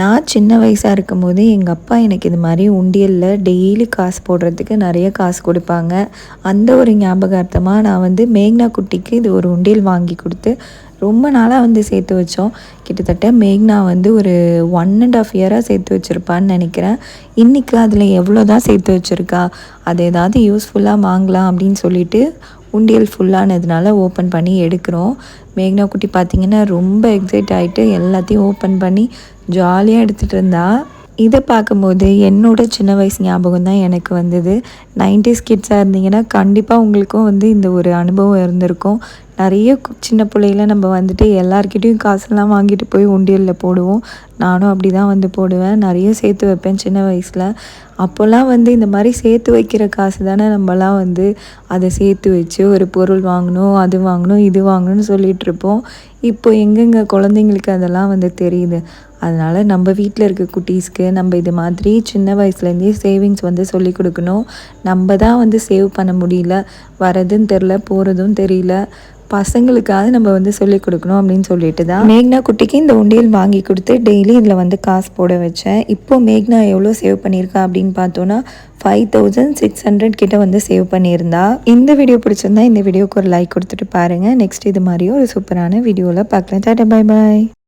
நான் சின்ன வயசாக இருக்கும்போது எங்கள் அப்பா எனக்கு இது மாதிரி உண்டியலில் டெய்லி காசு போடுறதுக்கு நிறைய காசு கொடுப்பாங்க. அந்த ஒரு ஞாபகார்த்தமாக நான் வந்து மேக்னா குட்டிக்கு இது ஒரு உண்டியல் வாங்கி கொடுத்து ரொம்ப நாளாக வந்து சேர்த்து வச்சோம். கிட்டத்தட்ட மேக்னா வந்து ஒரு ஒன் அண்ட் ஆஃப் இயராக சேர்த்து வச்சுருப்பான்னு நினைக்கிறேன். இன்றைக்கி அதில் எவ்வளோ தான் சேர்த்து வச்சுருக்கா? அது ஏதாவது யூஸ்ஃபுல்லாக வாங்கலாம் அப்படின்னு சொல்லிட்டு உண்டியல் ஃபுல்லானதுனால ஓப்பன் பண்ணி எடுக்கிறோம். மேக்னா குட்டி பார்த்திங்கன்னா ரொம்ப எக்ஸைட் ஆகிட்டு எல்லாத்தையும் ஓப்பன் பண்ணி ஜாலியாக எடுத்துகிட்டு இருந்தா. இதை பார்க்கும்போது என்னோட சின்ன வயசு ஞாபகம் தான் எனக்கு வந்தது. நைன்டிஸ் கிட்ஸாக இருந்தீங்கன்னா கண்டிப்பாக உங்களுக்கும் வந்து இந்த ஒரு அனுபவம் இருந்திருக்கும். நிறைய கு- சின்ன பிள்ளையில நம்ம வந்துட்டு எல்லாருக்கிட்டேயும் காசெல்லாம் வாங்கிட்டு போய் உண்டியலில் போடுவோம். நானும் அப்படி தான் வந்து போடுவேன். நிறைய சேர்த்து வைப்பேன் சின்ன வயசில். அப்போல்லாம் வந்து இந்த மாதிரி சேர்த்து வைக்கிற காசு தானே நம்மலாம் வந்து அதை சேர்த்து வச்சு ஒரு பொருள் வாங்கணும் அது வாங்கணும் இது வாங்கணும்னு சொல்லிகிட்டு இருப்போம். இப்போ எங்கெங்கே குழந்தைங்களுக்கு அதெல்லாம் வந்து தெரியுது. அதனால் நம்ம வீட்டில் இருக்க குட்டீஸ்க்கு நம்ம இது மாதிரி சின்ன வயசுலேருந்தே சேவிங்ஸ் வந்து சொல்லி கொடுக்கணும். நம்ம தான் வந்து சேவ் பண்ண முடியல. வரதுன்னு தெரில போகிறதும் தெரியல. பசங்களுக்காவது நம்ம வந்து சொல்லிக் கொடுக்கணும் அப்படின்னு சொல்லிட்டு தான் மேக்னா குட்டிக்கு இந்த உண்டியல் வாங்கி கொடுத்து டெய்லி இதில் வந்து காசு போட வச்சேன். இப்போ மேக்னா எவ்வளோ சேவ் பண்ணியிருக்கா அப்படின்னு பார்த்தோன்னா ஃபைவ் தௌசண்ட் சிக்ஸ் ஹண்ட்ரட் கிட்ட வந்து சேவ் பண்ணியிருந்தா. இந்த வீடியோ பிடிச்சிருந்தா இந்த வீடியோக்கு ஒரு லைக் கொடுத்துட்டு பாருங்கள் நெக்ஸ்ட் இது மாதிரி ஒரு சூப்பரான வீடியோவில் பார்க்கலாம். Tata bye bye